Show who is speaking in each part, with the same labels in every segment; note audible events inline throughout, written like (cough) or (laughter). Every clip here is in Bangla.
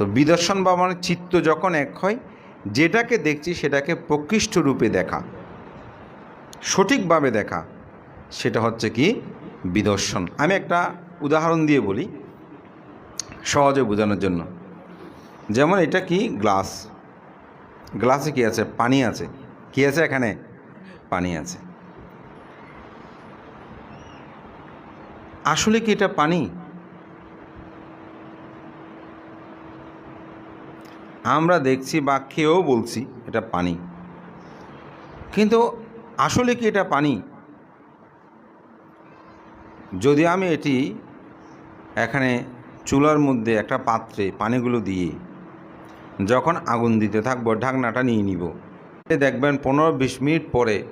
Speaker 1: তো বিদর্শন বা মানে চিত্ত যখন এক হয়, যেটাকে দেখছি সেটাকে প্রকৃষ্ট রূপে দেখা, সঠিকভাবে দেখা, সেটা হচ্ছে কি বিদর্শন। আমি একটা উদাহরণ দিয়ে বলি, সহজে বোঝানোর জন্য। যেমন এটা কি গ্লাস। গ্লাসে কি আছে? পানি আছে। কি আছে এখানে? পানি আছে। আসলে কি এটা পানি? আমরা দেখছি বা খেয়েও বলছি এটা পানি। কিন্তু আসলে কি এটা পানি? যদি আমি এটি এখানে চুলার মধ্যে একটা পাত্রে পানিগুলো দিয়ে যখন আগুন দিতে থাকব, ঢাকনাটা নিয়ে নিব। দেখবেন পনেরো বিশ মিনিট পরে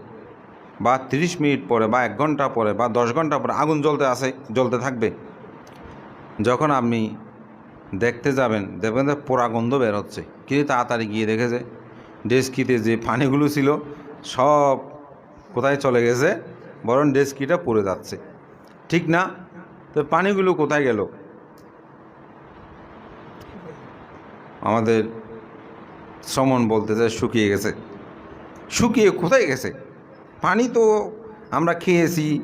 Speaker 1: বা তিরিশ মিনিট পরে বা এক ঘণ্টা পরে বা দশ ঘণ্টা পরে আগুন জ্বলতে আসে, জ্বলতে থাকবে। যখন আপনি দেখতে যাবেন, দেখবেন যে পোড়া গন্ধ বের হচ্ছে কিন্তু তাড়াতাড়ি গিয়ে দেখেছে, ডেস্কিতে যে পানিগুলো ছিল, সব কোথায় চলে গেছে, বরং ডেস্কিটা পড়ে যাচ্ছে। ঠিক না? তো পানিগুলো কোথায় গেল? আমাদের সমন বলতেছে, শুকিয়ে গেছে। শুকিয়ে কোথায় গেছে? পানি তো আমরা খেয়েছি,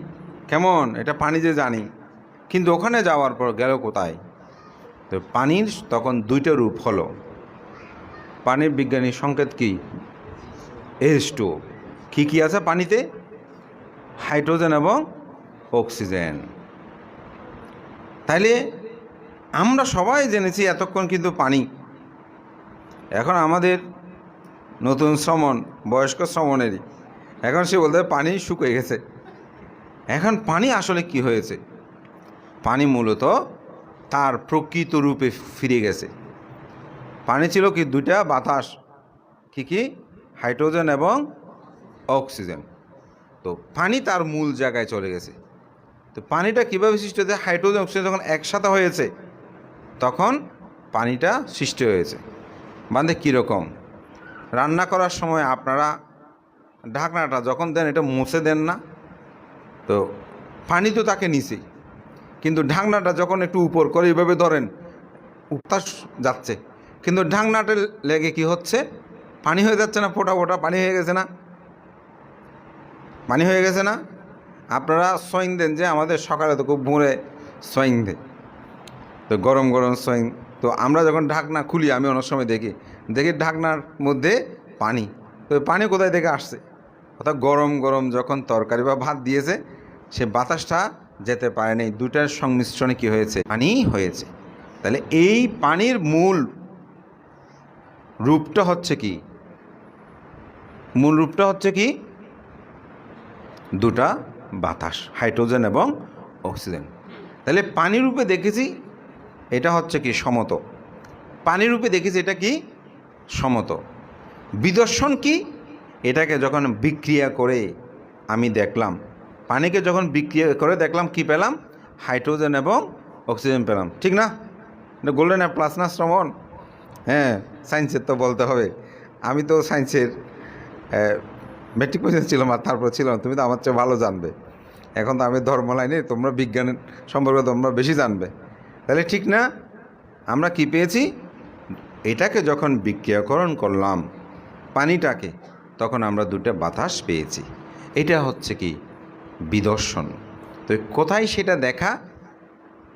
Speaker 1: কেমন? এটা পানি যে জানি। কিন্তু ওখানে যাওয়ার পর গেল কোথায়? তো পানির তখন দুইটা রূপ হলো। পানির বিজ্ঞানী সংকেত কি? এইচ টু কী কী আছে পানিতে? হাইড্রোজেন এবং অক্সিজেন। তাইলে আমরা সবাই জেনেছি এতক্ষণ কিন্তু পানি। এখন আমাদের নতুন শ্রমণ, বয়স্ক শ্রমণেরই। এখন সে বলতে পানি শুকিয়ে গেছে। এখন পানি আসলে কি হয়েছে? পানি মূলত তার প্রকৃত রূপে ফিরে গেছে। পানি ছিল কি দুইটা? বাতাস। কি কি? হাইড্রোজেন এবং অক্সিজেন। তো পানি তার মূল জায়গায় চলে গেছে। তো পানিটা কীভাবে সৃষ্টি হয়েছে? হাইড্রোজেন, অক্সিজেন যখন একসাথে হয়েছে, তখন পানিটা সৃষ্টি হয়েছে। মানে কীরকম রান্না করার সময় আপনারা ঢাকনাটা যখন দেন, এটা মুছে দেন না। তো পানি তো তাকে নিচে কিন্তু ঢাকনাটা যখন একটু উপর করে এইভাবে ধরেন, উত্তাস যাচ্ছে। কিন্তু ঢাকনাটা লেগে কি হচ্ছে? পানি হয়ে যাচ্ছে না ফোটা ফোটা, পানি হয়ে গেছে না? পানি হয়ে গেছে না? আপনারা সোয়িং দেন যে আমাদের সকালে তো খুব ভোরে সোয়িং দেয়। তো গরম গরম সোয়িং তো আমরা যখন ঢাকনা খুলি, আমি অনেক সময় দেখি দেখি ঢাকনার মধ্যে পানি। তো পানি কোথায় থেকে আসছে? অর্থাৎ গরম গরম যখন তরকারি বা ভাত দিয়েছে, সে বাতাসটা যেতে পারেনি। দুটার সংমিশ্রণে কি হয়েছে? পানি হয়েছে। তাহলে এই পানির মূল রূপটা হচ্ছে কি? মূল রূপটা হচ্ছে কি? দুটা বাতাস, হাইড্রোজেন এবং অক্সিজেন। তাহলে পানি রূপে দেখেছি এটা হচ্ছে কি সমত। পানি রূপে দেখেছি এটা কি? সমত। বিদর্শন কি? এটাকে যখন বিক্রিয়া করে আমি দেখলাম পানিকে যখন বিক্রিয়া করে দেখলাম, কি পেলাম? হাইড্রোজেন এবং অক্সিজেন পেলাম। ঠিক না? এটা গোল্ডেন প্লাস না শ্রমণ হ্যাঁ সায়েন্সের তো বলতে হবে। আমি তো সায়েন্সের মেট্রিক পর্যন্ত ছিলাম আর তারপর ছিলাম তুমি তো আমার চেয়ে ভালো জানবে। এখন তো আমি ধর্ম লাইনে তোমরা বিজ্ঞান সম্পর্কে তোমরা বেশি জানবে। তাহলে ঠিক না? আমরা কি পেয়েছি? এটাকে যখন বিক্রিয়াকরণ করলাম, পানিটাকে, তখন আমরা দুটো বাতাস পেয়েছি। এটা হচ্ছে কি? বিদর্শন। তো কোথায় সেটা দেখা?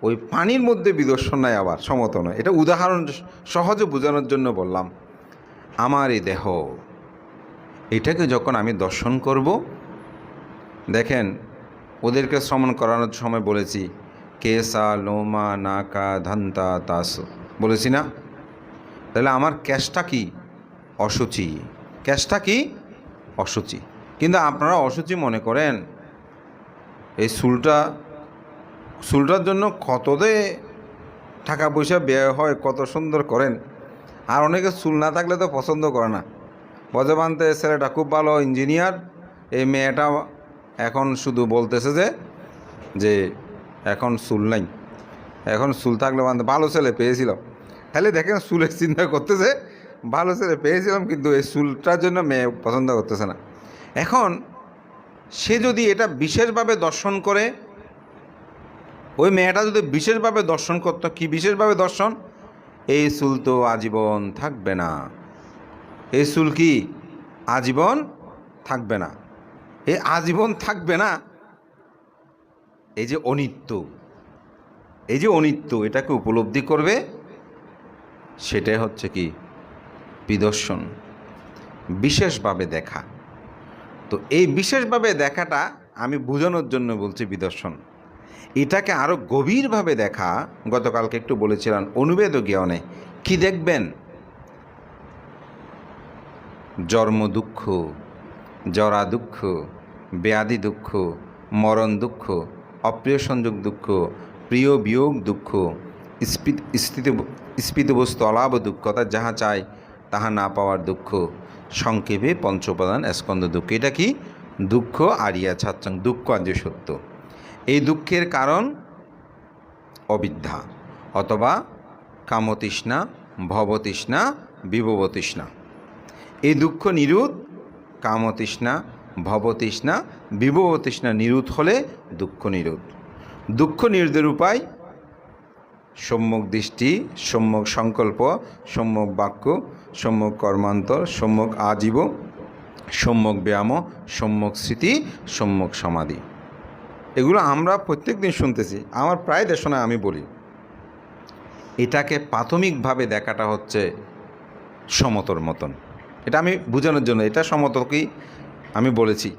Speaker 1: ওই পানির মধ্যে বিদর্শন নাই আবার, সমত নয়। এটা উদাহরণ সহজে বোঝানোর জন্য বললাম, আমার এই দেহ, এটাকে যখন আমি দর্শন করব, দেখেন, ওদেরকে শ্রমণ করানোর সময় বলেছি, কেসা, লোমা, নাকা, ধান্তা, তাস, বলেছি না? তাহলে আমার ক্যাশটা কি? অসুচি ক্যাশটা কি? অসুচি কিন্তু আপনারা অসুচি মনে করেন এই চুলটা, চুলটার জন্য কত দে টাকা পয়সা ব্যয় হয়, কত সুন্দর করেন। আর অনেকে চুল না থাকলে তো পছন্দ করে না। বজবান্তে ছেলেটা খুব ভালো ইঞ্জিনিয়ার। এই মেয়েটা এখন শুধু বলতেছে যে যে এখন চুল নাই। এখন চুল থাকলে বান্ধব ভালো ছেলে পেয়েছিল। তাহলে দেখেন চুলের চিন্তা করতেছে, ভালো ছেলে পেয়েছিলাম, কিন্তু এই চুলটার জন্য মেয়ে পছন্দ করতেছে না। এখন সে যদি এটা বিশেষভাবে দর্শন করে, ওই মেয়েটা যদি বিশেষভাবে দর্শন করতো, কি বিশেষভাবে দর্শন? এই চুল তো আজীবন থাকবে না। এই চুল কি আজীবন থাকবে না? এই আজীবন থাকবে না? এই যে অনিত্য, এই যে অনিত্য, এটাকে উপলব্ধি করবে, সেটাই হচ্ছে কি? বিদর্শন, বিশেষভাবে দেখা। তো এই বিশেষভাবে দেখাটা আমি বোঝানোর জন্য বলছি বিদর্শন। এটাকে আরও গভীরভাবে দেখা, গতকালকে একটু বলেছিলাম অনুবেদ জ্ঞানে কি দেখবেন? জন্ম দুঃখ, জরা দুঃখ, ব্যাধি দুঃখ, মরণ দুঃখ অপ্রিয় সংযোগ দুঃখ, প্রিয় বিয়োগ দুঃখ স্ফীত স্ফীত বস্তু অলাভ দুঃখ, অর্থাৎ যাহা চায় তাহা না পাওয়ার দুঃখ। সংক্ষেপে পঞ্চপ্রধান স্কন্দ দুঃখ এটা কি? দুঃখ, আরিয়া, ছাত্রাং, দুঃখ আর্য সত্য। এই দুঃখের কারণ অবিদ্যা, অথবা কামতৃষ্ণা, ভবতৃষ্ণা, বিভবতৃষ্ণা। এই দুঃখ নিরুধ কামতৃষ্ণা, ভবতৃষ্ণা, বিভবতৃষ্ণা নিরুধ হলে দুঃখ নিরোধ দুঃখ নিরোধের উপায়, সম্যক দৃষ্টি, সম্যক সংকল্প, সম্যক বাক্য সম্যক কর্মান্তর, সম্যক আজীব, সম্যক ব্যায়াম, সম্যক স্মৃতি, সম্যক সমাধি। এগুলো আমরা প্রত্যেক দিন শুনতেছি। আমার প্রায় দেশনায় আমি বলি। এটাকে প্রাথমিকভাবে দেখাটা হচ্ছে সমতর মতন। এটা আমি বোঝানোর জন্য, এটা সমতরকেই আমি বলেছি।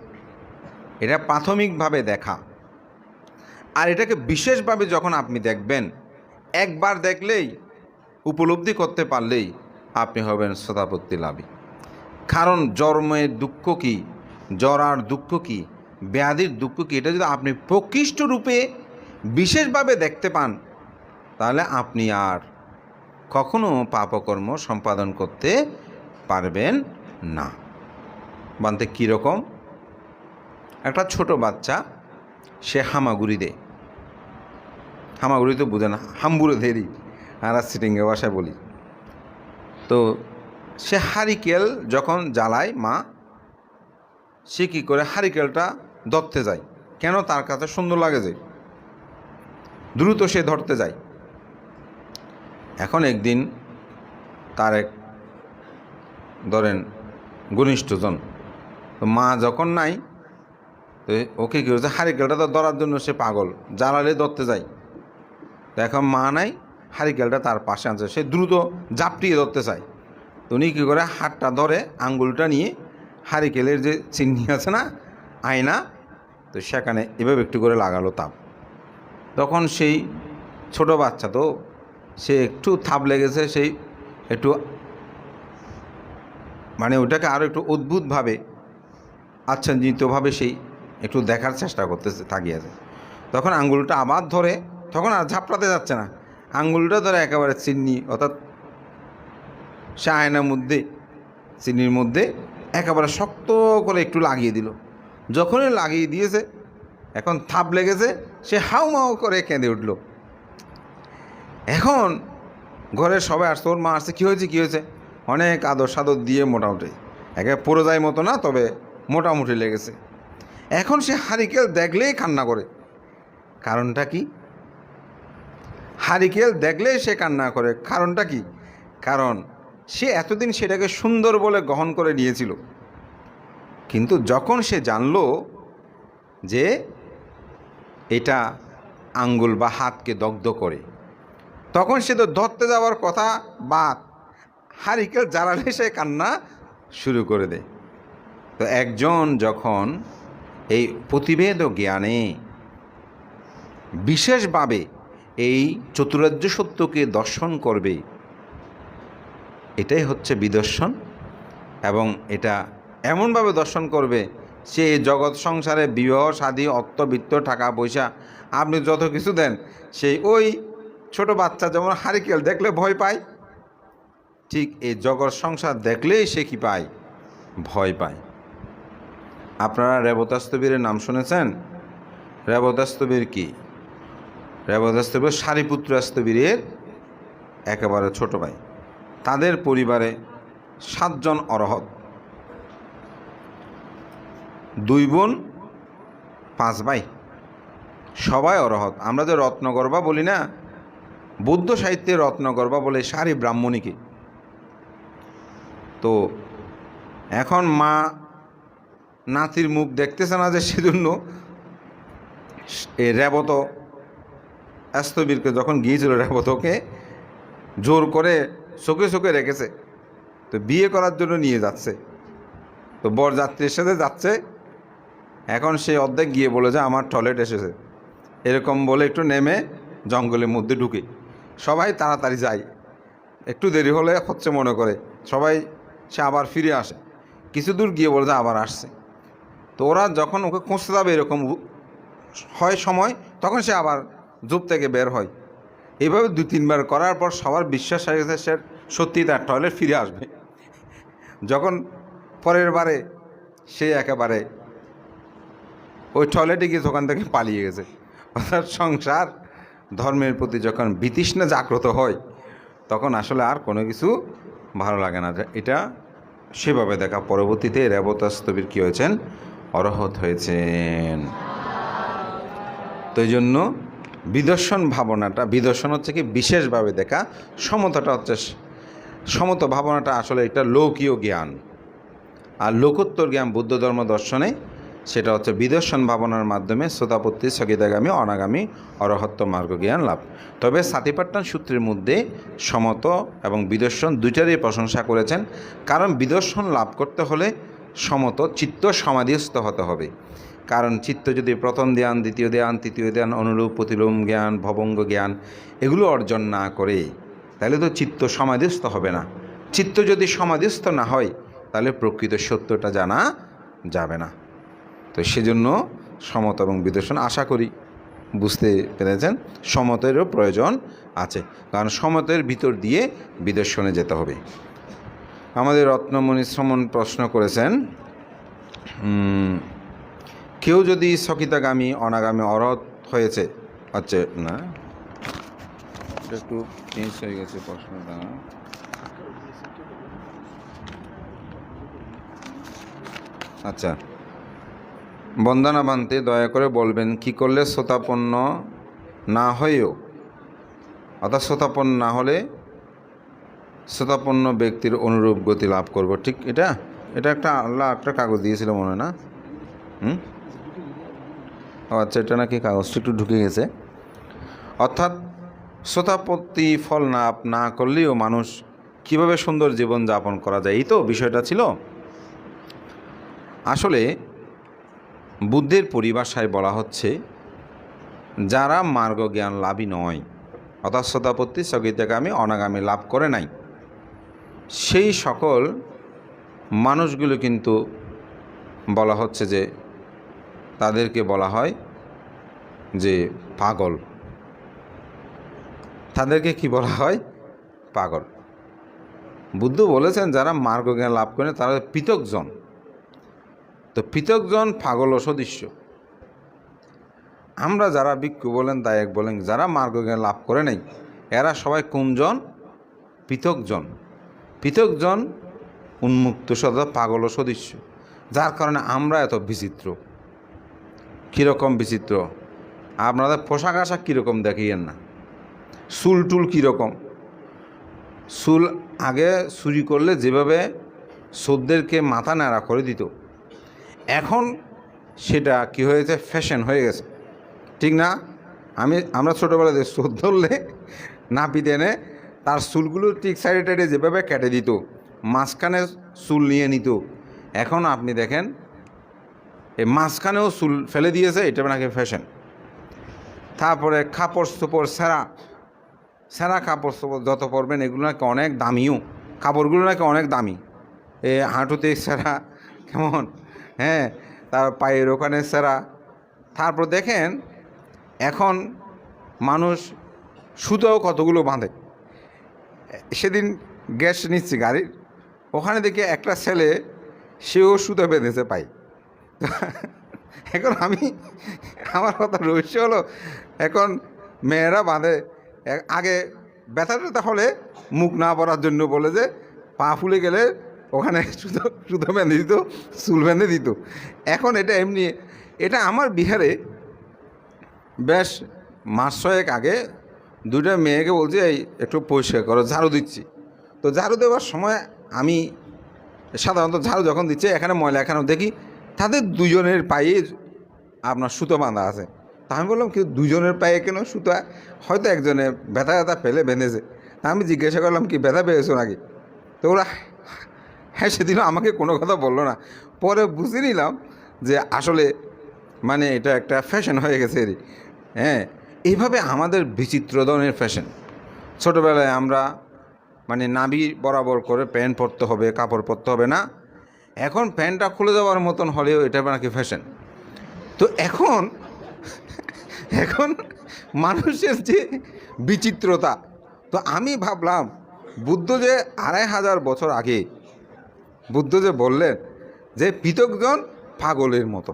Speaker 1: এটা প্রাথমিকভাবে দেখা। আর এটাকে বিশেষভাবে যখন আপনি দেখবেন, একবার দেখলেই, উপলব্ধি করতে পারলেই আপনি হবেন শ্রোতাপত্তি লাভী। কারণ জন্মের দুঃখ কী, জরার দুঃখ কী, ব্যাধির দুঃখ কী, এটা যদি আপনি প্রকৃষ্ট রূপে বিশেষভাবে দেখতে পান, তাহলে আপনি আর কখনো পাপকর্ম সম্পাদন করতে পারবেন না। বানতে কীরকম একটা ছোট বাচ্চা, সে হামাগুড়ি দেয়। হামাগুড়ি তো বুঝে না, হাম্বুরে ধেরি আর সিটিংয়ে বাসায় বলি। তো সে হারিকেল যখন জ্বালায় মা, সে কী করে হারিকেলটা ধরতে যায়। কেন তার কাছে সুন্দর লাগে যে? দ্রুত সে ধরতে যায়। এখন একদিন তার এক, ধরেন ঘনিষ্ঠজন, তো মা যখন নাই, তো ওকে কী হচ্ছে হারিকেলটা তো ধরার জন্য সে পাগল, জ্বালালে ধরতে যায়। তো এখন মা নাই হারিকেলটা তার পাশে আনছে। সে দ্রুত জাপটিয়ে ধরতে চায়। তো উনি কী করে? হাতটা ধরে আঙ্গুলটা নিয়ে হারিকেলের যে চিহ্নি আছে না, আয়না, তো সেখানে এভাবে একটু করে লাগালো তাপ। তখন সেই ছোট বাচ্চা তো, সে একটু থাপ লেগেছে, সেই একটু মানে ওটাকে আরও একটু অদ্ভুতভাবে, আচ্ছাদিতভাবে সেই একটু দেখার চেষ্টা করতেছে থাকিয়েছে তখন আঙ্গুলটা আবার ধরে, তখন আর ঝাপড়াতে যাচ্ছে না। আঙ্গুলটা ধরে একেবারে চিনি, অর্থাৎ সে আয়নার মধ্যে, চিনির মধ্যে একেবারে শক্ত করে একটু লাগিয়ে দিল। যখনই লাগিয়ে দিয়েছে, এখন থাপ লেগেছে, সে হাউ মাউ করে কেঁদে উঠল। এখন ঘরের সবাই আসছে, ওর মা আসছে, কী হয়েছে কী হয়েছে? অনেক আদর সাদর দিয়ে মোটামুটি, একে পড়ে যায় মতো না, তবে মোটামুটি লেগেছে। এখন সে হারিকেল দেখলেই কান্না করে। কারণটা কি? হারিকেল দেখলেই সে কান্না করে। কারণটা কি? কারণ সে এতদিন সেটাকে সুন্দর বলে গ্রহণ করে নিয়েছিল। কিন্তু যখন সে জানল যে এটা আঙ্গুল বা হাতকে দগ্ধ করে, তখন সে তো ধরতে যাওয়ার কথা বাদ। হারিকেল জ্বালালে সে কান্না শুরু করে দেয়। তো একজন যখন এই প্রতিভেদ ও জ্ঞানে বিশেষভাবে এই চতুরাজ্য সত্যকে দর্শন করবে। এটাই হচ্ছে বিদর্শন এবং এটা এমনভাবে দর্শন করবে সে জগৎ সংসারে বিবাহ, সাদী অর্থবিত্ত টাকা, পয়সা আপনি যত কিছু দেন, সেই ওই ছোট বাচ্চা যেমন হারিকেল দেখলে ভয় পায়, ঠিক এই জগৎ সংসার দেখলেই সে কি পায়? ভয় পায়। আপনারা রেবতাস্তবীরের নাম শুনেছেন? রেবতাস্তবীর কি? রেবতাস্তবীর সারিপুত্র আস্তবীরের একেবারে ছোট ভাই। তাদের পরিবারে সাতজন অরহত। দুই বোন, পাঁচ ভাই। সবাই অরহত। আমরা যে রত্নগর্বা বলি না, বৌদ্ধ সাহিত্যে রত্নগর্বা বলে সারি ব্রাহ্মণীকে। তো এখন মা নাতির মুখ দেখতেছে না যে সেজন্য এই রেবত অস্তবীরকে যখন গিয়েছিল রেবতকে জোর করে চোখে চোখে রেখেছে। তো বিয়ে করার জন্য নিয়ে যাচ্ছে। তো বর যাত্রীর সাথে যাচ্ছে। এখন সে অর্ধেক গিয়ে বলে যে, আমার টয়লেট এসেছে। এরকম বলে একটু নেমে জঙ্গলের মধ্যে ঢুকে। সবাই তাড়াতাড়ি যায়। একটু দেরি হলে হচ্ছে মনে করে, সবাই সে আবার ফিরে আসে। কিছু দূর গিয়ে বলে যে, আবার আসছে। তো ওরা যখন ওকে খুঁজতে যাবে এরকম হয় সময়, তখন সে আবার জুপ থেকে বের হয়। এইভাবে দু তিনবার করার পর সবার বিশ্বাস হয়ে গেছে সে সত্যি তার টয়লেট ফিরে আসবে। যখন পরের বারে সে একেবারে ওই টয়লেটে গিয়ে ওখান থেকে পালিয়ে গেছে। অর্থাৎ সংসার, ধর্মের প্রতি যখন বিতৃষ্ণা জাগ্রত হয়, তখন আসলে আর কোনো কিছু ভালো লাগে না। এটা সেভাবে দেখা। পরবর্তীতে রেবতাস্তবীর কী হয়েছেন? অরহত হয়েছেন। তো জন্য বিদর্শন ভাবনাটা, বিদর্শন হচ্ছে কি বিশেষভাবে দেখা সমতাটা হচ্ছে সমত ভাবনাটা আসলে একটা লৌকীয় জ্ঞান। আর লোকোত্তর জ্ঞান বুদ্ধ ধর্ম দর্শনে সেটা হচ্ছে বিদর্শন ভাবনার মাধ্যমে শ্রোতাপত্তি স্থগিতাগামী অনাগামী অরহত্ব মার্গ জ্ঞান লাভ। তবে সাতিপাট্টান সূত্রের মধ্যে সমত এবং বিদর্শন দুইটারই প্রশংসা করেছেন। কারণ বিদর্শন লাভ করতে হলে সমত চিত্ত সমাধিস্থ হতে হবে। কারণ চিত্ত যদি প্রথম ধ্যান, দ্বিতীয় ধ্যান, তৃতীয় ধ্যান, অনুরূপ, প্রতিলোম, জ্ঞান, ভবঙ্গ জ্ঞান, এগুলো অর্জন না করে, তাহলে তো চিত্ত সমাধিস্থ হবে না। চিত্ত যদি সমাধিস্থ না হয়, তাহলে প্রকৃত সত্যটা জানা যাবে না। তো সেজন্য সমত এবং বিদর্শন আশা করি বুঝতে পেরেছেন, সমতেরও প্রয়োজন আছে, কারণ সমতের ভিতর দিয়ে বিদর্শনে যেতে হবে। আমাদের রত্নমণি শ্রমণ প্রশ্ন করেছেন কেউ যদি সকিতাগামী, অনাগামী, অরহত হয়েছে আচ্ছা না? একটু চেঞ্জ হয়ে গেছে প্রশ্নটা। আচ্ছা। বন্দনা বানতে দয়া করে বলবেন, কি করলে শ্রোতাপন্ন না হয়েও? অর্থাৎ শ্রোতাপন্ন না হলে শ্রোতাপন্ন ব্যক্তির অনুরূপ গতি লাভ করব। ঠিক এটা? এটা একটা আল্লাহ একটা কাগজ দিয়েছিল মনে না? হুম? আচ্ছা এটা নাকি কাগজটা একটু ঢুকে গেছে। অর্থাৎ শ্রোতাপত্তি ফল না না করলেও মানুষ কীভাবে সুন্দর জীবন যাপন করা যায়, এই তো বিষয়টা ছিল। আসলে বুদ্ধের পরিভাষায় বলা হচ্ছে, যারা মার্গ জ্ঞান লাভই নয়, অর্থাৎ শ্রোতাপত্তি স্থগিতগামী অনাগামী লাভ করে নাই, সেই সকল মানুষগুলো কিন্তু বলা হচ্ছে যে তাদেরকে বলা হয় যে পাগল। তাদেরকে কি বলা হয়? পাগল। বুদ্ধ বলেছেন, যারা মার্গ জ্ঞান লাভ করেন তারা পৃথকজন। তো পৃথকজন পাগল ও সদৃশ্য আমরা যারা ভিক্ষু বলেন, দায়ক বলেন, যারা মার্গ জ্ঞান লাভ করে নাই, এরা সবাই কোনজন? পৃথকজন। পৃথকজন উন্মুক্ত সদা পাগল ও সদৃশ্য যার কারণে আমরা এত বিচিত্র। কীরকম বিচিত্র? আপনাদের পোশাক আশাক কীরকম দেখিয়েন না। চুল টুল কীরকম? চুল আগে চুরি করলে যেভাবে সোদদেরকে মাথা নাড়া করে দিত, এখন সেটা কি হয়েছে? ফ্যাশন হয়ে গেছে। ঠিক না? আমি, আমরা ছোটোবেলাতে সোদ ধরলে নাপিত এনে তার চুলগুলো ঠিক সাইডে টাইডে যেভাবে কেটে দিত, মাঝখানে চুল নিয়ে নিত। এখন আপনি দেখেন মাঝখানেও চুল ফেলে দিয়েছে, এটা নাকি ফ্যাশন তারপরে কাপড় চোপড়, সেরা সেরা কাপড় চোপড় যত পরবেন, এগুলো নাকি অনেক দামিও। কাপড়গুলো নাকি অনেক দামি। এ হাঁটুতে সেরা, কেমন? হ্যাঁ তার পায়ের ওখানে সেরা। তারপর দেখেন, এখন মানুষ সুতোও কতগুলো বাঁধে। সেদিন গ্যাস নিচ্ছি গাড়ির। ওখানে দেখে একটা ছেলে, সেও সুতো বেঁধেছে পাই (laughs) এখন আমি, আমার কথা রহস্য হলো, এখন মেয়েরা বাঁধে। আগে ব্যথা ট্যাথা হলে মুখ না পড়ার জন্য বলে যে, পা ফুলে গেলে ওখানে (laughs) সুতো সুতো বেঁধে দিত, চুল বেঁধে দিত। এখন এটা এমনি, এটা আমার বিহারে বেশ মাস ছয়েক আগে দুইটা মেয়েকে বলছি, এই, একটু পরিষ্কার করো, ঝাড়ু দিচ্ছি। তো ঝাড়ু দেওয়ার সময় আমি সাধারণত ঝাড়ু যখন দিচ্ছে, এখানে ময়লা এখানেও দেখি তাদের দুজনের পায়ে আপনার সুতো বাঁধা আছে। তা আমি বললাম কি দুজনের পায়ে কেন সুতো? হয়তো একজনে ব্যথা ব্যথা ফেলে বেঁধেছে। তা আমি জিজ্ঞাসা করলাম, কি ব্যথা পেয়েছ নাকি? তো ওরা হ্যাঁ সেদিন আমাকে কোনো কথা বলল না। পরে বুঝে নিলাম যে আসলে মানে এটা একটা ফ্যাশন হয়ে গেছে এরই। হ্যাঁ এইভাবে আমাদের বিচিত্র ধরনের ফ্যাশন ছোটোবেলায় আমরা মানে নাভি বরাবর করে প্যান্ট পরতে হবে, কাপড় পরতে হবে না। এখন প্যান্টটা খুলে দেওয়ার মতন হলেও এটা নাকি ফ্যাশন তো এখন এখন মানুষের যে বিচিত্রতা, তো আমি ভাবলাম, বুদ্ধ যে আড়াই হাজার বছর আগে, বুদ্ধ যে বললেন যে পৃথকজন পাগলের মতো।